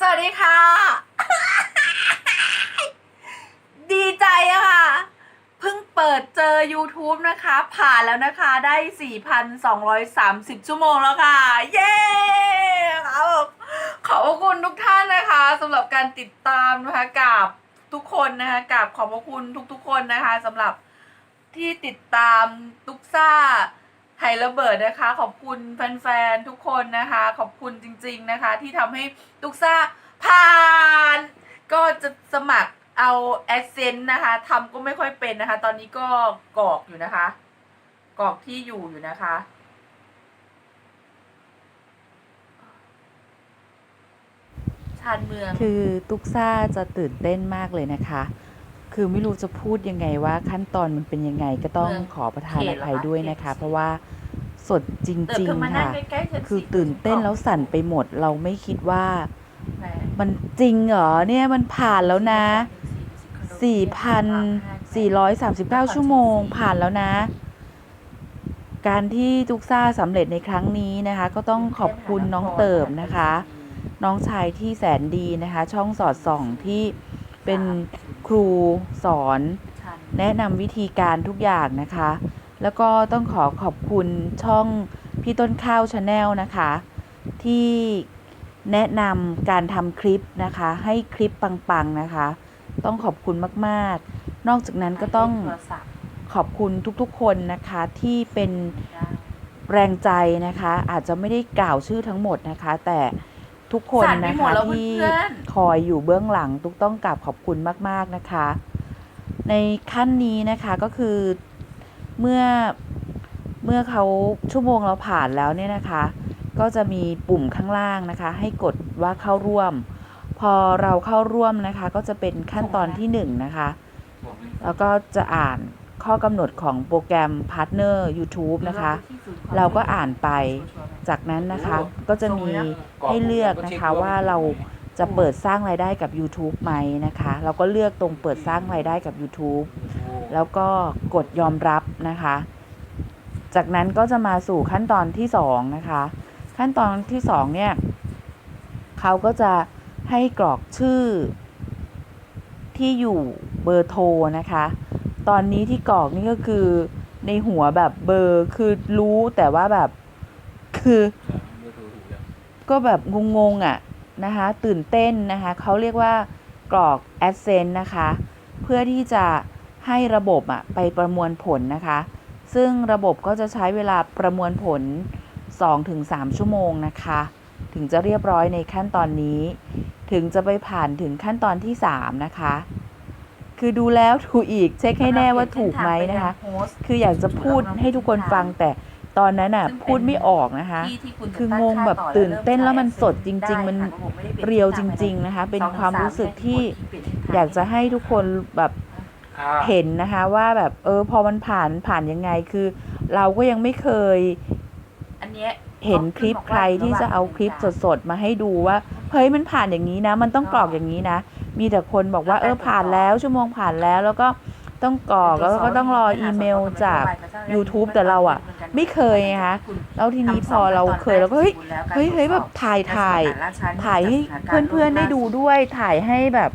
สวัสดีค่ะ ดีใจอะค่ะ เพิ่งเปิดเจอ YouTube นะคะ ผ่านแล้วนะคะ ได้ 4,230 ชั่วโมงแล้วค่ะ เย้ค่ะแบขอบคุณทุกท่านนะคะสำหรับการติดตามนะคะกับทุกคนนะคะกับขอบพระคุณทุกๆคนนะคะสำหรับที่ติดตามตุกซ่า ไทยระเบิดนะคะ ขอบคุณแฟนๆ ทุกคนนะคะ ขอบคุณจริง ๆนะคะ ที่ทำให้ตุกซ่าผ่าน ก็จะสมัครเอาแอดเซนนะคะทำก็ไม่ค่อยเป็นนะคะ ตอนนี้ก็กรอกอยู่นะคะ กรอกที่อยู่อยู่นะคะ ชานเมือง คือตุกซ่าจะตื่นเต้นมากเลยนะคะ คือไม่รู้จะพูดยังไงว่าขั้นตอนมันเป็นยังไงก็ต้องเมืองขอประทานเขอตเหรอภัยคะด้วยเขตนะคะสี่เพราะว่าสดจเติบริงเธอมาๆนั่งค่ะใกล้ๆฉันคือสิตื่นเต้นแล้วสั่นไปหมดเราไม่คิดว่าแหมมันจริงเหรอเนี่ยมันผ่านแล้วนะ4,439 ชั่วโมงผ่านแล้วนะ การที่ตุกซ่าสำเร็จในครั้งนี้นะคะ ก็ต้องขอบคุณน้องเติบนะคะ น้องชายที่แสนดีนะคะ ช่องสอดส่องที่เป็น ครูสอนชันแนะนำวิธีการทุกอย่างนะคะ แล้วก็ต้องขอขอบคุณช่องพี่ต้นข้าวชาแนลนะคะ ที่แนะนำการทำคลิปนะคะ ให้คลิปปังๆนะคะ ต้องขอบคุณมากๆ นอกจากนั้นก็ต้องโทรศัพท์ขอบคุณทุกๆคนนะคะที่เป็นได้แรงใจนะคะ อาจจะไม่ได้กล่าวชื่อทั้งหมดนะคะ แต่ ทุกคนสั่นไปนะหมดคะแล้วที่เพื่อนคอยอยู่เบื้องหลังตุกต้องกราบขอบคุณมาก ๆนะคะ ในขั้นนี้นะคะก็คือเมื่อเมื่อเขาชั่วโมงเราผ่านแล้วเนี่ยนะคะ ก็จะมีปุ่มข้างล่างนะคะ ให้กดว่าเข้าร่วม พอเราเข้าร่วมนะคะ ก็จะเป็นขั้นตอนที่หนึ่งนะคะ แล้วก็จะอ่าน ข้อกำหนดของโปรแกรม Partner YouTube นะคะ เราก็อ่านไป จากนั้นนะคะก็จะมีให้เลือกนะคะว่าเราจะเปิดสร้างรายได้กับ YouTube ไหมนะคะ เราก็เลือกตรงเปิดสร้างรายได้กับ YouTube แล้วก็กดยอมรับนะคะ จากนั้นก็จะมาสู่ขั้นตอนที่สองนะคะ ขั้นตอนที่สองเนี่ยเขาก็จะให้กรอกชื่อที่อยู่เบอร์โทรนะคะ ตอนนี้ที่กรอกนี่ก็คือในหัวแบบเบอร์คือรู้แต่ว่าแบบคือก็แบบงงๆอะนะคะ ตื่นเต้นนะคะเขาเรียกว่ากรอก Adsense นะคะ เพื่อที่จะให้ระบบอะไปประมวลผลนะคะ ซึ่งระบบก็จะใช้เวลาประมวลผล 2-3 ชั่วโมงนะคะ ถึงจะเรียบร้อยในขั้นตอนนี้ ถึงจะไปผ่านถึงขั้นตอนที่ 3 นะคะ คือดูแล้วถูกอีกเช็คให้แน่ว่าถูกไหมนะคะ คืออยากจะพูดให้ทุกคนฟังแต่ตอนนั้นอะพูดไม่ออกนะคะที่ที่ณคืองตั้งค่าแบบต่อตื่นเต้นแล้วมันเริ่สดจริง ๆ มันได้ค่ะระบบไม่ได้ป็นเรียวจที่ริง ๆนะคะ เป็นสองถึงความสรู้สึกที่เปลี่นทิศทงอยากจะให้ทุกคนแบบเห็เห็นนะคะว่าแบบเออพอมันผ่านผ่านยังไงคือ เราก็ยังไม่เคยอันเนี้ยเห็นคลิปใครที่จะเอาคลิปสดๆมาให้ดูว่าเฮ้ยมันผ่านอย่างนี้นะ มันต้องกรอกอย่างนี้นะ มีแต่คนบอกว่าเออผ่านแล้วชั่วโมงผ่านแล้วแล้วก็ต้องกรอกแล้วก็ต้องรออีเมลจาก YouTube แต่เราอะไม่เคยไงคะแล้วทีนี้พอเราเคยเราก็เฮ้ยเฮ้ยเฮ้ยแบบถ่ายถ่ายถ่ายให้เพื่อนๆได้ดูด้วยถ่ายให้แบบ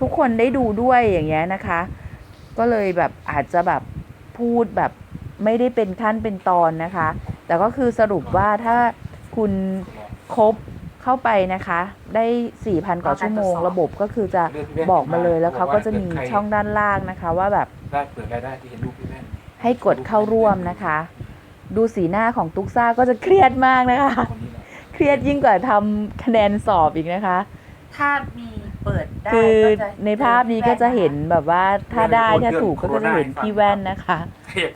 ทุกคนได้ดูด้วยอย่างเงี้ยนะคะ ก็เลยแบบอาจจะแบบพูดแบบไม่ได้เป็นขั้นเป็นตอนนะคะ แต่ก็คือสรุปว่าถ้าคุณครบ เข้าไปนะคะ ได้ 4,000 กว่าชั่วโมง ระบบก็คือจะบอกมาเลยแล้วเขาก็จะมีช่องด้านล่างนะคะ ว่าแบบได้เปิดรายได้ที่เห็นรูปพี่แม่นให้กดเข้าร่วมนะคะ ดูสีหน้าของตุ๊กซ่าก็จะเครียดมากนะคะคนนี้แหละเครียดยิ่งกว่าทำคะแนนสอบอีกนะคะ ถ้ามี เปิดได้คือก็จะในภาพนี้ก็จะเห็นแบบว่าถ้าได้ถ้าถูกก็จะเห็นพี่แว่นนะคะ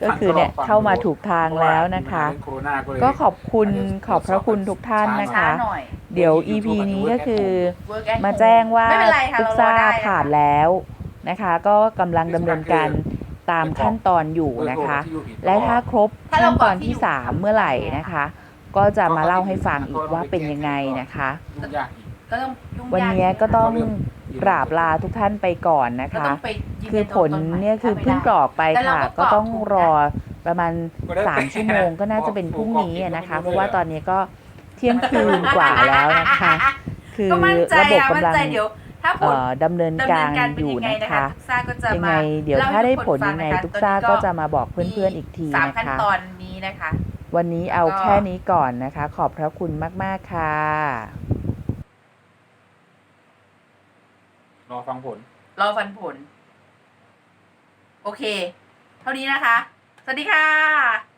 ก็คือเนี่ยเข้ามาถูกทางแล้วนะคะโควิดก็เลยก็ขอบคุณขอบพระคุณทุกท่านนะช้าคะหน่อยเดี๋ยว EP นี้ก็คือ Work at มาแจ้งว่าไม่เป็นไรค่ะตุ๊กเรารอซ่าได้ค่ะผ่านแล้วนะคะ ก็กำลังดำเนินการตามขั้นตอนอยู่นะคะ และถ้าครบถ้าขั้เรานกตรออกนที่ที่อยู่สามเมื่อไหร่นะคะ ก็จะมาเล่าให้ฟังอีกว่าเป็นยังไงนะคะยุ่งยา ก็ต้องวันนี้ก็ต้องกราบลาทุกท่านไปก่อนนะคะคือผลเนี่ยคือเพิ่งกรอกไปค่ะ ก็ต้องรอประมาณสามชั่วโมงก็น่าจะเป็นพรุ่งนี้นะคะ เพราะว่าตอนนี้ก็เที่ยงคืนกว่าแล้วนะคะ คือระบบกำลังดี๋าเำเนินการอยู่นะคะคป็จยังไงเดี๋ยวถ้าได้ผลยังไงทุกซ่าก็จะมาบอกเพื่อนๆอีกทีนะคะ ตอนนี้นะคะ วันนี้เอาแค่นี้ก่อนนะคะ ขอบพระคุณมากๆค่ะ อฟังผล รอฟังผล โอเค เท่านี้นะคะ สวัสดีค่ะ